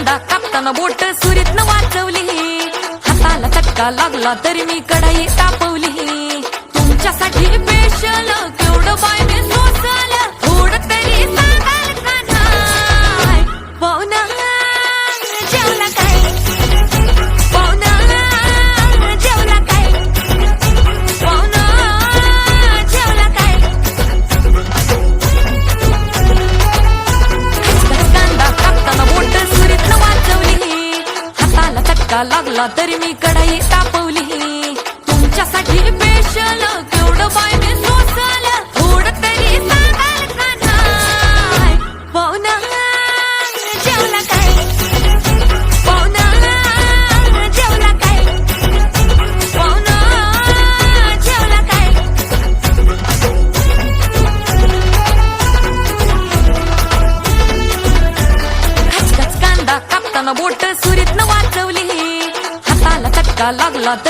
कांदा कापताना बोट सुरीत वाचवली. हाताला चटका लागला तरी मी कढाई तापवली. तुमच्यासाठी पेशल केवढं बाय हाताला लागला तरी मी कढाई तापवली. तुमच्यासाठी स्पेशल केवढं बाय मी सोसल. थोडं तरी सांगाल का नाही? हो बोट सुरीतनं वाचवली. हाताला चटका लागला तरी